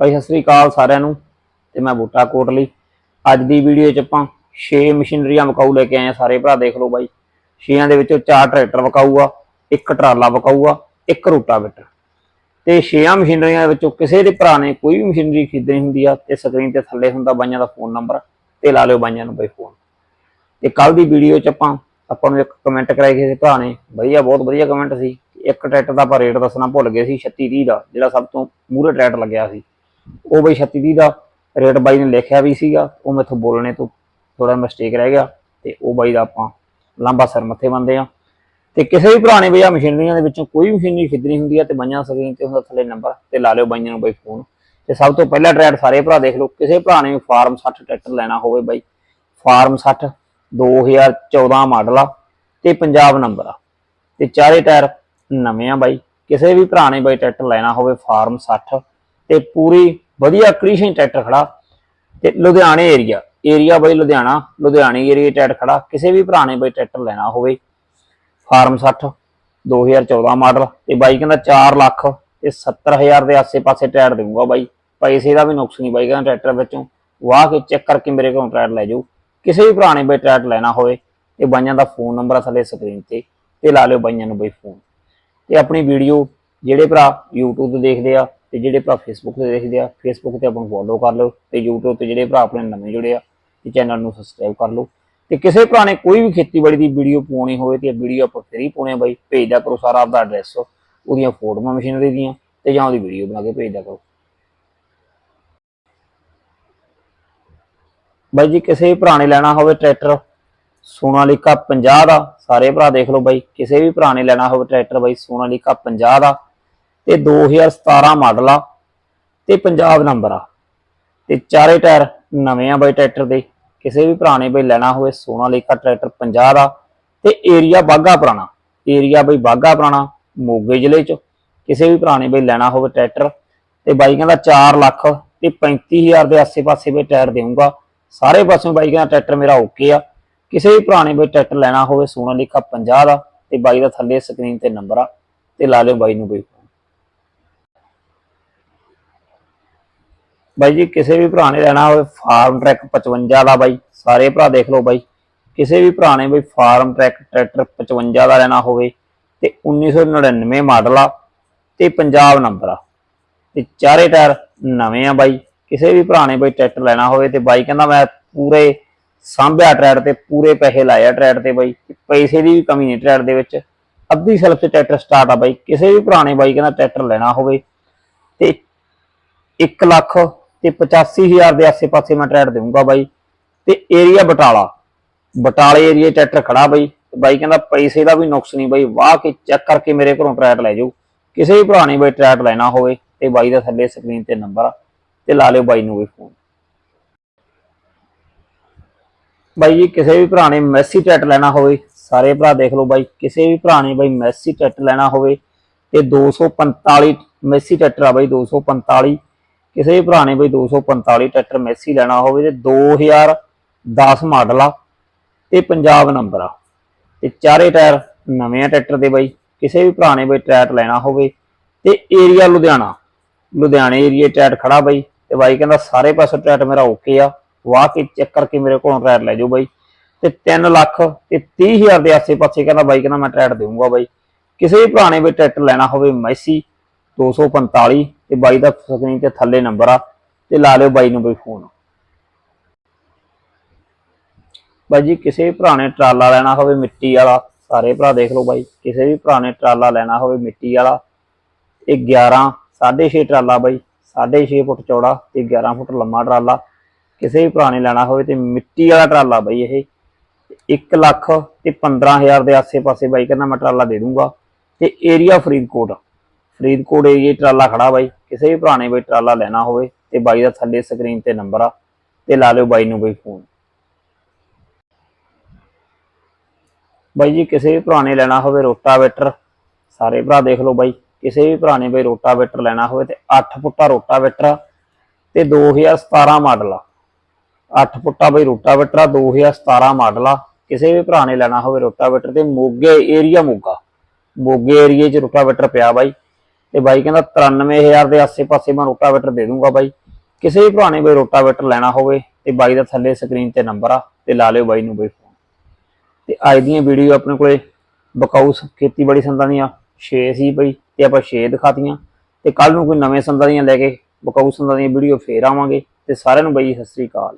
ਬਾਈ ਸਤਿ ਸ੍ਰੀ ਅਕਾਲ ਸਾਰਿਆਂ ਨੂੰ ਤੇ ਮੈਂ ਬੂਟਾ ਕੋਟਲੀ ਅੱਜ ਦੀ ਵੀਡੀਓ 'ਚ ਆਪਾਂ 6 ਮਸ਼ੀਨਰੀਆਂ ਵਿਕਾਊ ਲੈ ਕੇ ਆਏ ਆ ਸਾਰੇ ਭਰਾ, ਦੇਖ ਲਓ ਬਾਈ। 6ਾਂ ਦੇ ਵਿੱਚੋਂ 4 ਟਰੈਕਟਰ ਵਿਕਾਊ ਆ ਇੱਕ ਟਰਾਲਾ ਵਿਕਾਊ ਆ ਇੱਕ ਰੂਟਾਵੇਟਰ ਤੇ 6 ਮਸ਼ੀਨਰੀਆਂ ਦੇ ਵਿੱਚੋਂ ਕਿਸੇ ਦੇ ਭਰਾ ਨੇ ਕੋਈ ਵੀ ਮਸ਼ੀਨਰੀ ਖਰੀਦਣੀ ਹੁੰਦੀ ਆ ਤੇ ਸਕਰੀਨ ਤੇ ਥੱਲੇ ਹੁੰਦਾ ਬਾਈਆਂ ਦਾ ਫੋਨ ਨੰਬਰ ਤੇ ਲਾ ਲਿਓ ਬਾਈਆਂ ਨੂੰ ਬਾਈ ਫੋਨ ਤੇ ਕੱਲ ਦੀ ਵੀਡੀਓ 'ਚ ਆਪਾਂ ਆਪਾਂ ਨੂੰ ਇੱਕ ਕਮੈਂਟ ਕਰਾਇਆ ਕਿਸੇ ਭਰਾ ਨੇ, ਵਧੀਆ, ਬਹੁਤ ਵਧੀਆ ਕਮੈਂਟ ਸੀ। ਇੱਕ ਟਰੈਕਟਰ ਦਾ ਆਪਾਂ ਰੇਟ ਦੱਸਣਾ ਭੁੱਲ ਗਏ ਸੀ 3630 ਦਾ, ਜਿਹੜਾ ਸਭ ਤੋਂ ਮੂਹਰੇ ਟਰੈਕਟਰ ਲੱਗਿਆ ਸੀ। ਉਹ ਬਈ 3630 ਦਾ ਰੇਟ ਬਾਈ ਨੇ ਲਿਖਿਆ ਵੀ ਸੀਗਾ, ਉਹ ਮੈਥੋਂ ਬੋਲਣੇ ਤੋਂ ਥੋੜਾ ਮਿਸਟੇਕ ਰਹਿ ਗਿਆ ਤੇ ਉਹ ਬਾਈ ਦਾ ਆਪਾਂ ਲੰਬਾ ਸਰ ਮੱਥੇ ਬੰਦੇ ਆ ਤੇ ਕਿਸੇ ਵੀ ਭਰਾ ਨੇ ਬਈ ਆ ਮਸ਼ੀਨਰੀਆਂ ਦੇ ਵਿੱਚੋਂ ਕੋਈ ਵੀ ਮਸ਼ੀਨਰੀ ਖਰੀਦਣੀ ਹੁੰਦੀ ਆ ਤੇ ਬਾਈਆਂ ਸਕਰੀਨ ਤੇ ਹੁੰਦਾ ਥੱਲੇ ਨੰਬਰ ਤੇ ਲਾ ਲਿਓ ਬਾਈਆਂ ਨੂੰ ਬਾਈ ਫੋਨ ਤੇ ਸਭ ਤੋਂ ਪਹਿਲਾ ਟਰੈਕਟਰ ਸਾਰੇ ਭਰਾ ਦੇਖ ਲਓ, ਕਿਸੇ ਭਰਾ ਨੇ ਵੀ ਫਾਰਮ 60 ਟਰੈਕਟਰ ਲੈਣਾ ਹੋਵੇ ਬਾਈ। ਫਾਰਮ 60 2014 ਮਾਡਲ ਆ ਤੇ ਪੰਜਾਬ ਨੰਬਰ ਆ। ਤੇ ਚਾਰੇ ਟਾਇਰ ਨਵੇਂ ਆ ਬਾਈ। ਕਿਸੇ ਵੀ ਭਰਾ ਨੇ ਬਾਈ ਟਰੈਕਟਰ ਲੈਣਾ ਹੋਵੇ ਫਾਰਮ 60 ਤੇ ਪੂਰੀ ਵਧੀਆ ਕੰਡੀਸ਼ਨ ਟਰੈਕਟਰ ਖੜਾ ਤੇ ਲੁਧਿਆਣੇ ਏਰੀਆ ਏਰੀਆ ਬਾਈ ਲੁਧਿਆਣਾ, ਲੁਧਿਆਣੇ ਏਰੀਆ ਟਰੈਕਟਰ ਖੜਾ, ਕਿਸੇ ਵੀ ਭਰਾ ਨੇ ਬਾਈ ਟਰੈਕਟਰ ਲੈਣਾ ਹੋਵੇ। ਫਾਰਮ 60 2014 ਮਾਡਲ ਤੇ ਬਾਈ ਕਹਿੰਦਾ 4 ਲੱਖ ਤੇ 70000 ਦੇ ਆਸੇ-ਪਾਸੇ ਟਾਇਰ ਦੇਊਗਾ ਬਾਈ। ਪੈਸੇ ਦਾ ਵੀ ਨੁਕਸ ਨਹੀਂ ਬਾਈ ਕਹਿੰਦਾ ਟਰੈਕਟਰ ਵਿੱਚੋਂ। ਵਾਹ ਕੇ ਚੈੱਕ ਕਰਕੇ ਮੇਰੇ ਕੋਲੋਂ ਟਰੈਕਟ ਲੈ ਜਾਓ। ਕਿਸੇ ਵੀ ਭਰਾ ਨੇ ਬਾਈ ਟਰੈਕਟ ਲੈਣਾ ਹੋਵੇ ਤੇ ਬਾਈਆਂ ਦਾ ਫੋਨ ਨੰਬਰ ਆ ਥੱਲੇ ਸਕਰੀਨ ਤੇ ਤੇ ਲਾ ਲਿਓ ਬਾਈਆਂ ਨੂੰ ਬਾਈ ਫੋਨ। ਤੇ ਆਪਣੀ ਵੀਡੀਓ ਜਿਹੜੇ ਭਰਾ YouTube ਤੇ ਦੇਖਦੇ ਆ ਤੇ ਜਿਹੜੇ ਭਰਾ ਫੇਸਬੁੱਕ ਤੇ ਦੇਖਦੇ ਆ ਫੇਸਬੁੱਕ ਤੇ ਆਪਾਂ ਨੂੰ ਫੋਲੋ ਕਰ ਲਓ ਤੇ YouTube ਤੇ ਜਿਹੜੇ ਭਰਾ ਆਪਣੇ ਨਵੇਂ ਜੁੜੇ ਆ, ਤੇ ਚੈਨਲ ਨੂੰ ਸਬਸਕ੍ਰਾਈਬ ਕਰ ਲਓ। ਤੇ ਕਿਸੇ ਭਰਾ ਨੇ ਕੋਈ ਵੀ ਖੇਤੀਬਾੜੀ ਦੀ ਵੀਡੀਓ ਪਾਉਣੀ ਹੋਵੇ ਤੇ ਵੀਡੀਓ ਆਪਾਂ ਫ੍ਰੀ ਪਾਉਣੇ ਆ ਬਾਈ ਭੇਜਦਾ ਕਰੋ ਸਾਰਾ ਆਪਦਾ ਐਡਰੈਸ ਉਹਦੀਆਂ ਫੋਟੋਆਂ ਮਸ਼ੀਨਰੀ ਦੀਆਂ ਤੇ ਜਾਂ ਉਹਦੀ ਵੀਡੀਓ ਬਣਾ ਕੇ ਭੇਜਦਾ ਕਰੋ। ਬਾਈ ਜੀ, ਕਿਸੇ ਵੀ ਭਰਾ ਨੇ ਲੈਣਾ ਹੋਵੇ ਟਰੈਕਟਰ ਸੋਨਾਲੀਕਾ 50 ਦਾ, ਸਾਰੇ ਭਰਾ ਦੇਖ ਲਓ ਬਾਈ, ਕਿਸੇ ਵੀ ਭਰਾ ਨੇ ਲੈਣਾ ਹੋਵੇ ਟਰੈਕਟਰ ਬਾਈ, ਸੋਨਾਲੀਕਾ 50 ਦਾ ਤੇ 2017 ਮਾਡਲ ਆ ਤੇ ਪੰਜਾਬ ਨੰਬਰ ਆ। ਤੇ ਚਾਰੇ ਟਾਇਰ ਨਵੇਂ ਆ ਬਾਈ ਟਰੈਕਟਰ ਦੇ। ਕਿਸੇ ਵੀ ਪੁਰਾਣੇ ਬਈ ਲੈਣਾ ਹੋਵੇ ਸੋਨਾਲੀਕਾ ਟਰੈਕਟਰ 50 ਦਾ। ਤੇ ਏਰੀਆ ਬਾਗਾ ਪੁਰਾਣਾ। ਏਰੀਆ ਬਈ ਬਾਗਾ ਪੁਰਾਣਾ, ਮੋਗੇ ਜ਼ਿਲ੍ਹੇ ਚ। ਕਿਸੇ ਵੀ ਪੁਰਾਣੇ ਨੇ ਬਾਈ ਲੈਣਾ ਹੋਵੇ ਟਰੈਕਟਰ। ਤੇ ਬਾਈ ਕਹਿੰਦਾ 4 ਲੱਖ ਤੇ 35000 ਦੇ ਆਸੇ-ਪਾਸੇ ਬਾਈ ਟਾਇਰ ਦੇਊਂਗਾ। ਸਾਰੇ ਪਾਸੋਂ ਬਾਈ ਕਹਿੰਦਾ ਟਰੈਕਟਰ ਮੇਰਾ ਓਕੇ ਆ। ਕਿਸੇ ਵੀ ਪੁਰਾਣੇ ਬਈ ਟਰੈਕਟਰ ਲੈਣਾ ਹੋਵੇ ਸੋਨਾਲੀਕਾ 50 ਦਾ। ਤੇ ਬਾਈ ਦਾ ਥੱਲੇ ਸਕਰੀਨ ਤੇ ਨੰਬਰ ਆ। ਤੇ ਲਾ ਲਿਓ ਬਾਈ ਨੂੰ ਬਾਈ ਬਾਈ ਜੀ, ਕਿਸੇ ਵੀ ਭਰਾ ਨੇ ਲੈਣਾ ਹੋਵੇ ਫਾਰਮ ਟਰੈਕ 55 ਦਾ ਬਾਈ, ਸਾਰੇ ਭਰਾ ਦੇਖ ਲਓ ਬਾਈ। ਕਿਸੇ ਵੀ ਭਰਾ ਨੇ ਬਾਈ ਫਾਰਮ ਟਰੈਕ ਟਰੈਕਟਰ 55 ਦਾ ਲੈਣਾ ਹੋਵੇ ਤੇ 1999 ਮਾਡਲ ਆ ਤੇ ਪੰਜਾਬ ਨੰਬਰ ਆ। ਤੇ ਚਾਰੇ ਟਾਇਰ ਨਵੇਂ ਆ ਬਾਈ। ਕਿਸੇ ਵੀ ਭਰਾ ਨੇ ਬਾਈ ਟਰੈਕਟਰ ਲੈਣਾ ਹੋਵੇ ਤੇ ਬਾਈ ਕਹਿੰਦਾ ਮੈਂ ਪੂਰੇ ਸਾਂਭਿਆ ਟਰੈਕਟਰ ਤੇ, ਪੂਰੇ ਪੈਸੇ ਲਾਇਆ ਆ ਟਰੈਕਟਰ ਤੇ ਬਾਈ। ਤੇ ਪੈਸੇ ਦੀ ਵੀ ਕਮੀ ਨਹੀਂ ਟਰੈਕਟਰ ਦੇ ਵਿੱਚ। ਅੱਧੀ ਸੈਲਫ ਤੇ ਟਰੈਕਟਰ ਸਟਾਰਟ ਆ ਬਾਈ। ਕਿਸੇ ਵੀ ਭਰਾ ਨੇ ਬਾਈ ਕਹਿੰਦਾ ਟਰੈਕਟਰ ਲੈਣਾ ਹੋਵੇ ਤੇ 1 ਲੱਖ ਤੇ 85000 ਦੇ ਆਸੇ-ਪਾਸੇ ਮੈਂ ਟਰੈਕਟਰ ਦੇਵਾਂਗਾ ਬਾਈ। ਤੇ ਏਰੀਆ ਬਟਾਲਾ। ਬਟਾਲੇ ਏਰੀਆ ਟਰੈਕਟਰ ਖੜਾ ਬਾਈ। ਬਾਈ ਕਹਿੰਦਾ ਪੈਸੇ ਦਾ ਵੀ ਨੁਕਸ ਨਹੀਂ ਬਾਈ। ਵਾਹ ਕੇ ਚੈੱਕ ਕਰਕੇ ਮੇਰੇ ਘਰੋਂ ਟਰੈਕਟਰ ਲੈ ਜਾਓ। ਕਿਸੇ ਵੀ ਭਰਾ ਨੇ ਬਾਈ ਟਰੈਕਟਰ ਲੈਣਾ ਹੋਵੇ ਤੇ ਬਾਈ ਦਾ ਥੱਲੇ ਸਕਰੀਨ ਤੇ ਨੰਬਰ ਆ ਤੇ ਲਾ ਲਿਓ ਬਾਈ ਨੂੰ ਵੀ ਫੋਨ ਬਾਈ ਜੀ, ਕਿਸੇ ਵੀ ਭਰਾ ਨੇ ਮੈਸੀ ਟਰੈਕਟਰ ਲੈਣਾ ਹੋਵੇ, ਸਾਰੇ ਭਰਾ ਦੇਖ ਲਓ ਬਾਈ। ਕਿਸੇ ਵੀ ਭਰਾ ਨੇ ਬਾਈ ਮੈਸੀ ਟਰੈਕਟਰ ਲੈਣਾ ਹੋਵੇ ਤੇ 245 ਮੈਸੀ ਟਰੈਕਟਰ ਆ ਬਾਈ 245 ਕਿਸੇ ਵੀ ਭਰਾ ਨੇ ਬਈ 245 ਟਰੈਕਟਰ ਮੈਸੀ ਲੈਣਾ ਹੋਵੇ ਤੇ 2010 ਮਾਡਲ ਆ ਤੇ ਪੰਜਾਬ ਨੰਬਰ ਆ। ਤੇ ਚਾਰੇ ਟਾਇਰ ਨਵੇਂ ਆ ਟਰੈਕਟਰ ਦੇ ਬਾਈ, ਕਿਸੇ ਵੀ ਭਰਾ ਨੇ ਬਈ ਟਰੈਕਟਰ ਲੈਣਾ ਹੋਵੇ ਤੇ ਏਰੀਆ ਲੁਧਿਆਣਾ। ਲੁਧਿਆਣੇ ਏਰੀਆ ਟਰੈਕਟਰ ਖੜਾ ਬਾਈ, ਤੇ ਬਾਈ ਕਹਿੰਦਾ ਸਾਰੇ ਪਾਸੇ ਟਰੈਕਟਰ ਮੇਰਾ ਓਕੇ ਆ, ਵਾਹ ਕੇ ਚੈੱਕ ਕਰਕੇ ਮੇਰੇ ਕੋਲੋਂ ਟਰੈਕਟਰ ਲੈ ਜਾਓ ਬਾਈ। ਤੇ 3 ਲੱਖ ਤੇ 30000 ਦੇ ਆਸੇ-ਪਾਸੇ ਕਹਿੰਦਾ ਬਾਈ ਕਹਿੰਦਾ ਮੈਂ ਟਰੈਕਟਰ ਦੇਵਾਂਗਾ ਬਾਈ। ਕਿਸੇ ਵੀ ਭਰਾ ਨੇ ਬਈ ਟਰੈਕਟਰ ਲੈਣਾ ਹੋਵੇ ਮੈਸੀ 245 ਤੇ ਬਾਈ ਦਾ ਸਕਰੀਨ ਤੇ ਥੱਲੇ ਨੰਬਰ ਆ, ਤੇ ਲਾ ਲਿਓ ਬਾਈ ਨੂੰ ਬਈ ਫੋਨ। ਬਾਈ ਜੀ, ਕਿਸੇ ਵੀ ਭਰਾ ਨੇ ਟਰਾਲਾ ਲੈਣਾ ਹੋਵੇ ਮਿੱਟੀ ਵਾਲਾ, ਸਾਰੇ ਭਰਾ ਦੇਖ ਲਓ ਬਾਈ, ਕਿਸੇ ਵੀ ਭਰਾ ਨੇ ਟਰਾਲਾ ਲੈਣਾ ਹੋਵੇ ਮਿੱਟੀ ਵਾਲਾ, ਇਹ 11 6.5 ਟਰਾਲਾ ਬਾਈ 6.5 ਫੁੱਟ ਚੌੜਾ ਤੇ 11 ਫੁੱਟ ਲੰਮਾ ਟਰਾਲਾ। ਕਿਸੇ ਵੀ ਭਰਾ ਨੇ ਲੈਣਾ ਹੋਵੇ ਤੇ ਮਿੱਟੀ ਵਾਲਾ ਟਰਾਲਾ ਬਾਈ ਇਹ। 1 ਲੱਖ ਤੇ 15000 ਦੇ ਆਸੇ-ਪਾਸੇ ਬਾਈ ਕਹਿੰਦਾ ਮੈਂ ਟਰਾਲਾ ਦੇ ਦੂੰਗਾ। ਤੇ ਏਰੀਆ ਫਰੀਦਕੋਟ ਫਰੀਦਕੋਟ ਏਰੀਏ ਟਰਾਲਾ ਖੜਾ ਬਾਈ। ਕਿਸੇ ਵੀ ਭਰਾ ਨੇ ਬਾਈ ਟਰਾਲਾ ਲੈਣਾ ਹੋਵੇ ਤੇ ਬਾਈ ਦਾ ਥੱਲੇ ਸਕਰੀਨ ਤੇ ਨੰਬਰ ਆ ਤੇ ਲਾ ਲਿਓ ਬਾਈ ਨੂੰ ਬਈ ਫੋਨ। ਬਾਈ ਜੀ, ਕਿਸੇ ਵੀ ਭਰਾ ਨੇ ਲੈਣਾ ਹੋਵੇ ਰੋਟਾਵੇਟਰ, ਸਾਰੇ ਭਰਾ ਦੇਖ ਲਓ ਬਾਈ। ਕਿਸੇ ਵੀ ਭਰਾ ਨੇ ਬਾਈ ਰੋਟਾਵੇਟਰ ਲੈਣਾ ਹੋਵੇ ਤੇ 8 ਫੁੱਟਾ ਰੋਟਾਵੇਟਰ ਆ ਤੇ 2017 ਮਾਡਲ ਆ। 8 ਫੁੱਟਾ ਬਾਈ ਰੋਟਾਵੇਟਰ ਆ 2017 ਮਾਡਲ ਆ। ਕਿਸੇ ਵੀ ਭਰਾ ਨੇ ਲੈਣਾ ਹੋਵੇ ਰੋਟਾਵੇਟਰ ਤੇ ਮੋਗੇ ਏਰੀਆ ਮੋਗਾ। ਮੋਗੇ ਏਰੀਏ 'ਚ ਰੋਟਾਵੇਟਰ ਪਿਆ ਬਾਈ। ਤੇ ਬਾਈ ਕਹਿੰਦਾ 93000 ਦੇ ਆਸੇ-ਪਾਸੇ ਮੈਂ ਰੋਟਾਵੇਟਰ ਦੇ ਦੂੰਗਾ ਬਾਈ। ਕਿਸੇ ਵੀ ਭਰਾ ਨੇ ਕੋਈ ਰੋਟਾਵੇਟਰ ਲੈਣਾ ਹੋਵੇ ਤੇ ਬਾਈ ਦਾ ਥੱਲੇ ਸਕਰੀਨ ਤੇ ਨੰਬਰ ਆ ਤੇ ਲਾ ਲਿਓ ਬਾਈ ਨੂੰ ਬਈ ਫੋਨ ਤੇ ਅੱਜ ਦੀਆਂ ਵੀਡੀਓ ਆਪਣੇ ਕੋਲੇ ਬਕਾਊ ਖੇਤੀਬਾੜੀ ਸੰਦਾਂ ਦੀਆਂ 6 ਸੀ ਬਈ ਤੇ ਆਪਾਂ 6 ਦਿਖਾਤੀਆਂ। ਤੇ ਕੱਲ ਨੂੰ ਕੋਈ ਨਵੇਂ ਸੰਦਾਂ ਦੀਆਂ ਲੈ ਕੇ ਬਕਾਊ ਸੰਦਾਂ ਦੀਆਂ ਵੀਡੀਓ ਫੇਰ ਆਵਾਂਗੇ। ਤੇ ਸਾਰਿਆਂ ਨੂੰ ਬਈ ਸਤਿ ਸ੍ਰੀ ਅਕਾਲ।